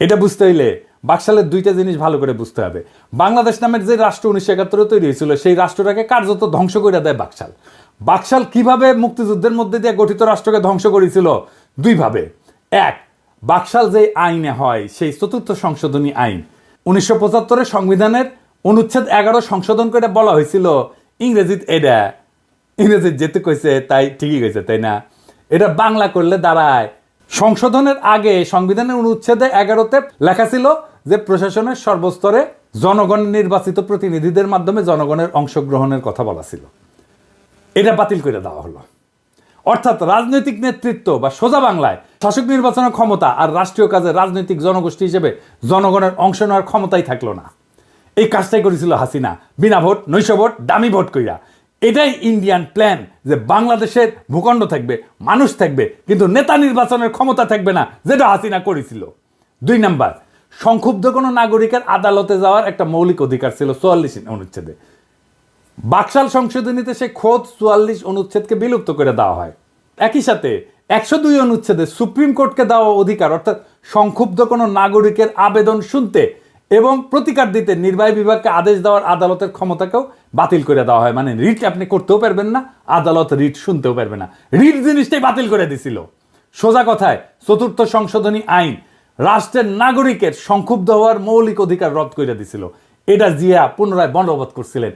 এটা বুঝতে হইলে বাকশালের দুইটা জিনিস ভালো করে বুঝতে হবে। বাংলাদেশ নামের যে রাষ্ট্র উনিশশো একাত্তরে তৈরি হয়েছিল, সেই রাষ্ট্রটাকে কার্যত ধ্বংস করে দেয় বাকশাল। বাকশাল কীভাবে মুক্তিযুদ্ধের মধ্যে দিয়ে গঠিত রাষ্ট্রকে ধ্বংস করেছিল? দুইভাবে। এক, বাকশাল যে আইনে হয়, সেই চতুর্থ সংশোধনী আইন। উনিশশো পঁচাত্তরের সংবিধানের অনুচ্ছেদ এগারো সংশোধন করে বলা হয়েছিল, ইংরেজিত এটা ইংরেজি যেতে কইছে, তাই ঠিকই কইছে, তাই না? এটা বাংলা করলে দাঁড়ায় সংশোধনের আগে সংবিধানের অনুচ্ছেদে এগারোতে লেখা ছিল যে প্রশাসনের সর্বস্তরে জনগণ নির্বাচিত প্রতিনিধিদের মাধ্যমে জনগণের অংশগ্রহণের কথা বলা ছিল। এটা বাতিল করে দেওয়া হলো। অর্থাৎ রাজনৈতিক নেতৃত্ব বা সোজা বাংলায় শাসক নির্বাচনের ক্ষমতা আর রাষ্ট্রীয় কাজে রাজনৈতিক জনগোষ্ঠী হিসেবে জনগণের অংশ নেওয়ার ক্ষমতাই থাকল না। এই কাজটাই করেছিল হাসিনা। বিনা ভোট, নৈশ ভোট, দামি ভোট কইরা। এটাই ইন্ডিয়ান প্ল্যান যে বাংলাদেশের ভূখণ্ড থাকবে, মানুষ থাকবে, কিন্তু নেতা নির্বাচনের ক্ষমতা থাকবে না, যেটা হাসিনা করেছিল। দুই নাম্বার, সংক্ষুব্ধ কোনো নাগরিকের আদালতে যাওয়ার একটা মৌলিক অধিকার ছিল চুয়াল্লিশ অনুচ্ছেদে। বাকশাল সংশোধনীতে সে খোদ চুয়াল্লিশ অনুচ্ছেদকে বিলুপ্ত করে দেওয়া হয়। একই সাথে একশো দুই অনুচ্ছেদে সুপ্রিম কোর্টকে দেওয়া অধিকার, অর্থাৎ সংক্ষুব্ধ কোনো নাগরিকের আবেদন শুনতে এবং প্রতিকার দিতে নির্বাহী বিভাগকে আদেশ দেওয়ার আদালতের ক্ষমতাকেও বাতিল করে দেওয়া হয়। মানে রিট আপনি করতেও পারবেন না, আদালত রিট শুনতেও পারবে না। রিট জিনিসটাই বাতিল করে দিছিল। সোজা কথায়, চতুর্থ সংশোধনী আইন রাষ্ট্রের নাগরিকের সংক্ষুব্ধ হওয়ার মৌলিক অধিকার রদ করে দিছিল। এটা জিয়া পুনরায় বন্ধবোধ করছিলেন।